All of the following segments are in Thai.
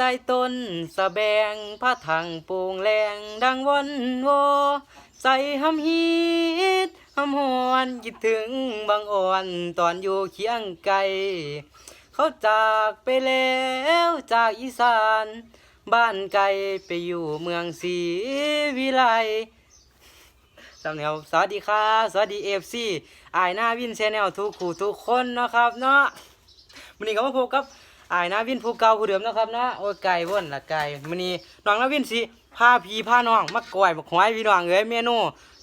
ใต้ต้นสะแบงพระถังปูงแรงดังวันโวใส่หำฮีดหำหวนคิดถึงบางอ่อนตอนอยู่เคียงไกลเขาจากไปแล้วจากอีสาน บ้านไกลไปอยู่เมืองศรีวิไลสำเนียสวัสดีครับสวัสดีเอฟซีไอายหน้าวินแชนแนลทุกคู่ทุกคนนะครับเนาะวันนี้ก็มาพบกับ อายน้าวินผู้เก่าผู้เดิมนะครับนะโอ้ยไก่ว่นละไก่วันนี้น้องน้าวินสิพาพี่พาน้องมากอยมาหอยพี่น้องเอ้ยเมนู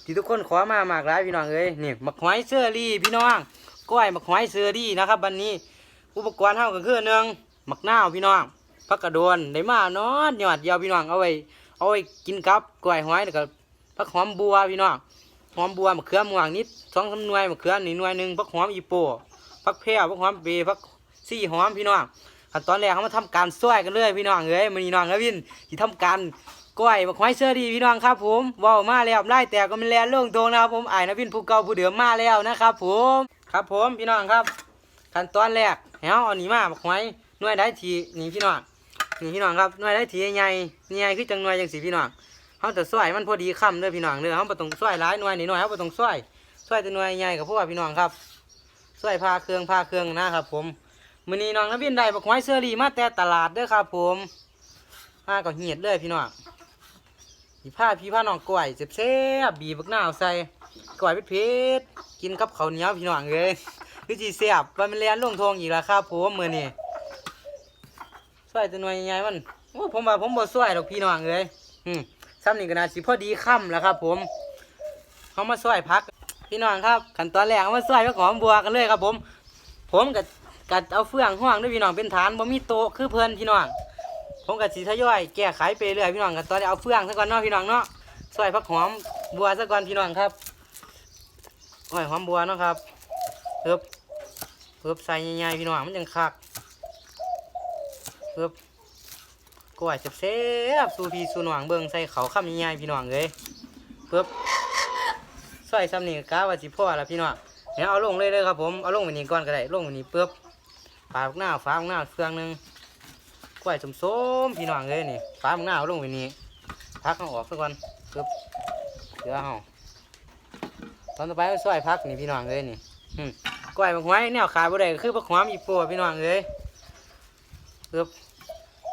ที่ทุกคนขอมามากหลายพี่น้องเอ้ยนี่มาหอยเสื้อรี่พี่น้องก้อยมาหอยเสื้อรี่นะครับวันนี้อุปกรณ์เฮาก็คือหนึ่งมักนาวพี่น้องผักกระโดนได้มาเนาะหยอดเดียวพี่น้องเอาไว้เอาไว้กินกับก้อยหอยแล้วก็ผักหอมบัวพี่น้องหอมบัวมะเขือม่วงนิดสองสามหน่วยมะเขือหนี่งหน่วยหนึ่งพักหอมอีโปพักแพรวพักหอมเบพักซี่หอมพี่น้อง ขั้นตอนแรกเขามาทำการซ้อยกันเลยพี่น้องเอ้ยมันนี่น้องครับพี่ที่ทำการก้อยมะขวายเสื้อดีพี่น้องครับผมว้าวมาแล้วไล่แต่ก็มันแลนลงตรงนะครับผมไอ้นะพี่ผู้เก่าผู้เดิมมาแล้วนะครับผมครับผมพี่น้องครับ ขั้นตอนแรกเฮาเอานี่มามะขวายหน่วยได้ทีนี่พี่น้องนี่พี่น้องครับหน่วยได้ทีใหญ่ใหญ่คือจังหน่วยจังสีพี่น้องเขาจะซอยมันพอดีคำเด้อพี่น้องเด้อเขาบ่ต้องซอยหลายหน่วยนิดหน่อยเขาบ่ต้องซอยซอยแต่หน่วยใหญ่กับพวกพี่น้องครับซอยพาเครื่องพาเครื่องนะครับผม มื้อนี้น้องนักบินได้บักไม้เสื้อรีมาแต่ตลาดเด้อครับ ผมมาก็เหียดเลยพี่น้องพี่ผ้าพี่ผ้าน้องกล้วยเซ่บๆบีบบักหน้าวใส่กล้วยเผ็ดๆกินกับข้าวเหนียวพี่น้องเอ้ยคือสิแซ่บว่ามันเลียนลงทงอีกแล้วครับผมมือนี้ซอยแต่หน่วยใหญ่ๆมันโอ้ผมว่าผมบ่ซอยดอกพี่น้องเอ้ยอืมซ้ำนี่ก็น่าสิพอดีค่ำแล้วครับ ผมเขามาซอยพัก พี่น้องครับขั้นตอนแรกเขามาซอยพักหอมบัวกันเลยครับ ผม ผมกับ กัดเอาเฟืองห้องด้วยพี่น้องเป็นฐานบ่มีโต๊ะคือเพื่อนพี่น้องผมกับสีทยอยแก้ไขไปเรื่อยพี่น้องกันตอนนี้เอาเฟืองซะก่อนเนาะพี่น้องเนาะซอยพักหอมบัวซะก่อนพี่น้องครับโอ้ยหอมบัวเนาะครับเพิ่บเพิ่บใส่ใหญ่ๆพี่น้องมันยังคักเพิ่บกล้วยเซ่บๆสูพีสูหน่วงเบิ่งใส่เขาข้ามใหญ่ๆพี่น้องเลยปึ๊บซอยซ้ำนี่กะว่าสิพ่อละพี่น้องเดี๋ยวเอาลงเลยเลยครับผมเอาลงวันนี้ก่อนก็ได้ลงวันนี้ปึ๊บ ลาหน้าฟ้าหน้าเครื่องนึงกล้วยสมๆพี่น้องเลยนี่ฟ้าหน้าลงวันนี้พักเอาออกซะก่อนปึ๊บเดี๋ยวเอาตอนต่อไปเอาซอยพักนี่พี่น้องเลยนี่กล้วยบักไว้แนวขายบ่ได้คือบักหอมอีปัวพี่น้องเลยปึ๊บ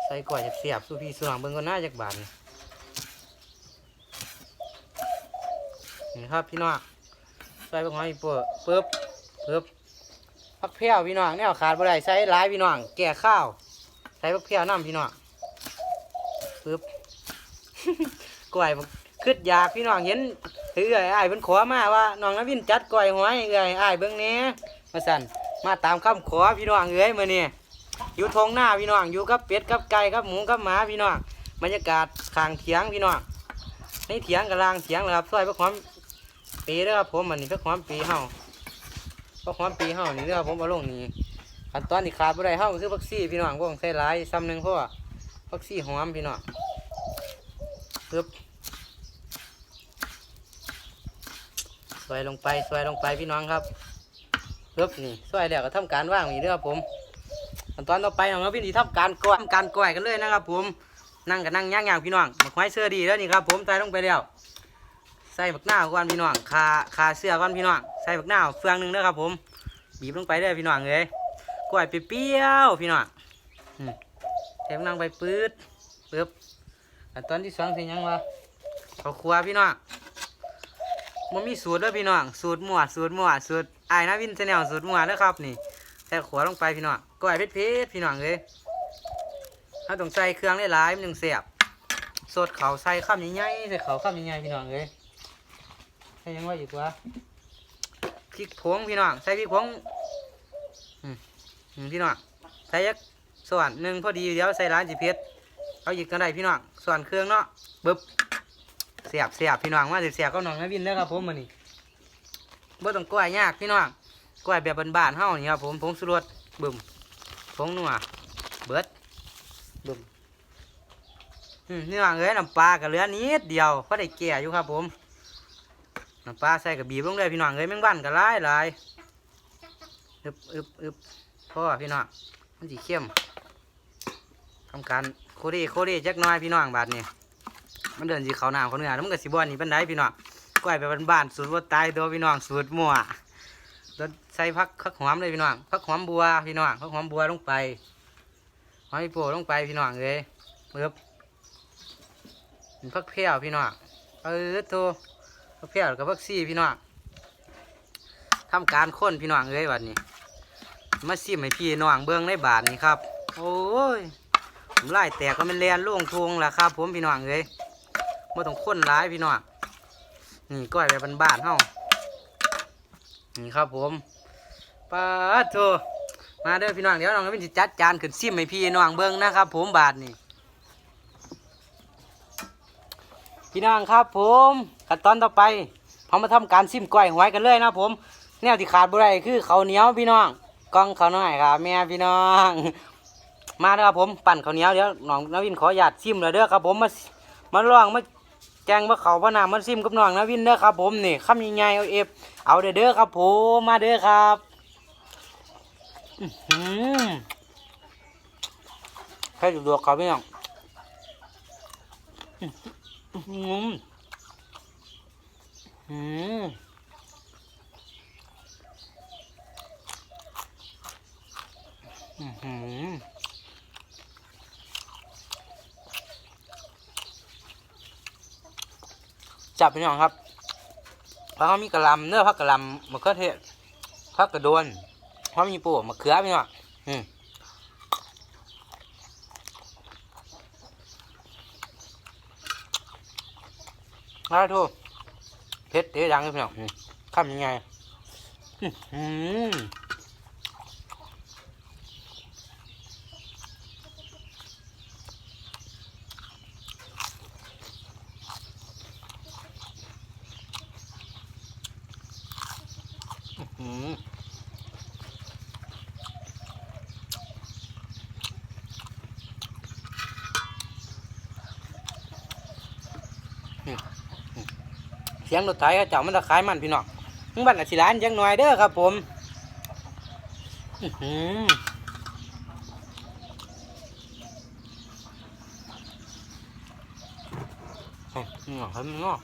ใส่ก่อยเสียบสู้พี่สู้หลังเบิ่งก็น่าจากบานนี่ครับพี่น้องใส่เบิ่งหอยเปิดปึ๊บปึ๊บ พักเพี้ยวพี่น้องแนวขาดบ่ได้ใส่หลายพี่น้องแก่ข้าวใส่พักเพี้ยวน้ำพี่น้องปึ๊บก่อยคืดอยากพี่น้องเห็นเอ้ยอ้ายเพิ่นขอมาว่าน้องนวินจัดก่อยหอยเอ้ยอ้ายเบิ่งแหน่มาสั่นมาตามคำขอพี่น้องเอ้ยมื้อนี้อยู่ทงหน้าพี่น้องอยู่กับเป็ดกับไก่กับหมูกับหมาพี่น้องบรรยากาศข้างเถียงพี่น้องในเถียงกับลางเถียงนะครับซอยพระความปีเด้อครับผมอันนี้พระความปีเฮา พราะความปีเฮานี่เด้อครับผมเอาลงนี่ขั้นตอนที่ขาดบ่ได้เฮาก็คือพักซี่พี่น้องพวกใส่หลายซ้ำหนึ่งเพราะว่าพักซี่หอมพี่น้องปึ๊บซอยลงไปซอยลงไปพี่น้องครับปึ๊บนี่ซอยแล้วก็ทำการว่างนี่เด้อครับผมขั้นตอนต่อไปน้องเราพี่ดีทำการก้อยทำการก้อยกันเลยนะครับ ผมนั่งกับนั่งย่างๆพี่น้องมาควายเสื้อดีแล้วนี่ครับ ผมใส่ลงไปแล้ว ใส่บักหน้าวก่อนพี่น้องคาคาเสื้อก่อนพี่น้องใส่บักหน้าวเฟืองหนึ่งนะครับผม บีบลงไปเลยพี่น้องเลยก้อยเปรี้ยวพี่น้องอืมใส่บักนางไปปื๊ดปึ๊บตอนที่สองเป็นหยังวะข้าวคั่วพี่น้องมันมีสูตรด้วยพี่น้องสูตรหมวดสูตรหมวดสูตรไอ้ายนะวินแนลสูตรหมวดแล้วครับนี่ใส่ขวลงไปพี่น้องก้อยเพชรๆพี่น้องเลยถ้าต้องใส่เครื่องได้หลายมันยังเสียบสดเขาใส่ข้ามใหญ่ๆใส่เขาข้ามใหญ่ๆพี่น้องเลย ใส่ยังว่าอีกวะพริกผงพี่น้องใส่พริกผงอืมอืมพี่น้องใส่ยักส่วนหนึ่งพอดีเดี๋ยวใส่ร้านจีเพชรเอาอีกกันได้พี่น้องส่วนเครื่องเนาะบึ๊บเสียบเสียบพี่น้องว่าเสียบก็น้องนะวินแล้วครับผมมันนี่บ่ต้องก้อยยากพี่น้องกล้วยแบบบานๆเฮานี่ครับผมผงสุรสบึมผงนัวเบิดบึมอืมนี่ว่าเอ้ยน้ำปลากับเหลือนิดเดียวเพราได้แก่อยู่ครับผม น้ำปลาใส่กับบีบลงเลยพี่น้องเอ้ยแมงบ้านกับหลายหลายอึบอึบอึบพ่อพี่น้องมันสีเข้มทำการโคเรโคเรจักหน้อยพี่น้องบาดนี้มันเดินสิเขาหนาวเขาเหนือแล้วมันก็สิบ่อนนี่ปันไดพี่น้องก้อยไปบ้านๆสูตรบ่ตายตัวพี่น้องสูตรมั่วแล้วใส่ผักผักหอมเลยพี่น้องผักหอมบัวพี่น้องผักหอมบัวลงไปหอยโปลงไปพี่น้องเลยเบิบผักเพี้ยวพี่น้องเออโต ผักเพี้ยวกับผักซี่พี่น้องทำการค้นพี่น้องเลยบัดนี้ มาซิมให้พี่น้องเบิ้องในบาทนี้ครับ โอ้ยผมไล่แตกก็เป็นแลนล่วงทวงล่ะครับ ผมพี่น้องเลยม่ต้องค้นร้ายพี่น้องนี่ก้อยไปบ้านๆเฮานี่ครับผมปาดโถมาเด้อพี่น้องเดี๋ยวน้องก็เป็นจัดจานขึ้นซิมให้พี่น้องเบิ้องนะครับ ผมบาทนี่ พี่น้องครับผมขั้นตอนต่อไปเรามาทำการซิมก้อยหวยกันเลยนะผมแนวที่ขาดบ่ได้คือเขาเหนียวพี่น้องกล้องเขาวน้อยครับแม่พี่น้อง มาเด้อครับผมปั่นเขาเหนียวเดี๋ยวน้องนวินขอหยาดซิมเลยเด้อครับผมมามาลองมาแจงมาเขาว่าน้ำมาซิมกับน้องนวินเด้อครับผมนี่คำใหญ่ๆเอาเอฟเอาเด้อเด้อครับผมมาเด้อครับอื้อหือแค่ดูดๆครับพี่น้อง หืออื้อหืออื้อหือจับพี่น้องครับเพราะเขามีกระลำเนื้อผักกระลำมะเขือเทศผักกระโดนเพราะมีปูมะเขือพี่น้องอืม แล้วทุกเผ็ดเดี๋ยวดังเลยพี่น้องข้ามยังไงอืม เสียงรถไถเขาเจ้ามันจะขายมันพี่น้องมึงบ้านอาศิลานจังหน่อยเด้อครับ ผมอื้อหือเฮ้ยนี่หรอเฮ้ยมึงเนาะ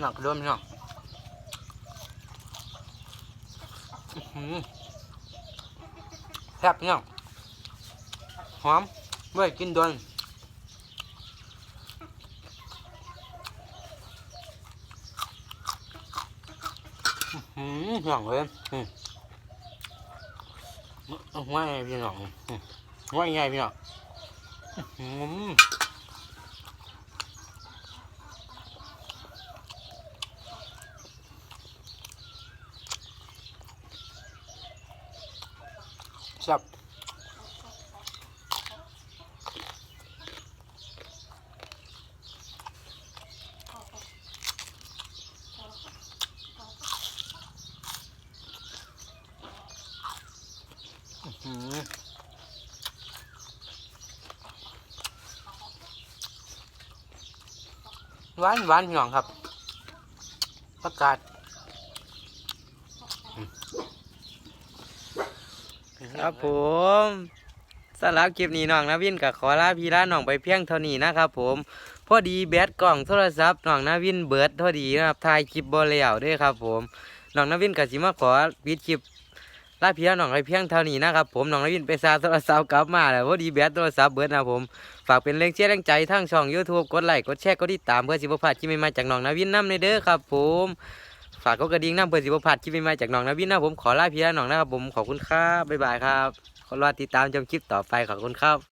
หนักกระโดนพี่น้องอื้อหือแซ่บเนี่ยหอมไว้กินโดน อื้อหือหนังเลยอืมเอาไว้ไงพี่น้องอืมไว้ไงพี่น้องอื้อหือแซ่บ หวานหวานพี่น้องครับ ประกาศครับผมสำหรับคลิปนี้น้องนาวินกับขอลาพี่ลาน้องไปเพียงเท่านี้นะครับผมพอดีแบตกล่องโทรศัพท์น้องนาวินเบิดเท่าดีนะครับถ่ายคลิปบ่แล้วด้วยครับผมน้องนาวินกับสิมาขอปิดคลิป ลาพี่ลาน้องไอเพียงเท่านี้นะครับผมน้องนวินไปซาโทรศัพท์กลับมาแล้วพอดีแบตโทรศัพท์เบิดนะผมฝากเป็นแรงเชียร์แรงใจทั้งช่อง YouTube กดไลค์กดแชร์กดติดตามเพื่อสิบพลาดคลิปใหม่ๆจากน้องนวินน้ำในเด้อครับผมฝากกดกระดิ่งน้ำเพื่อสิบพลาดคลิปใหม่ๆจากน้องนวินนะผมขอลาพี่ลาน้องนะครับผมขอบคุณครับบ๊ายบายครับขอรอติดตามชมคลิปต่อไปขอบคุณครับ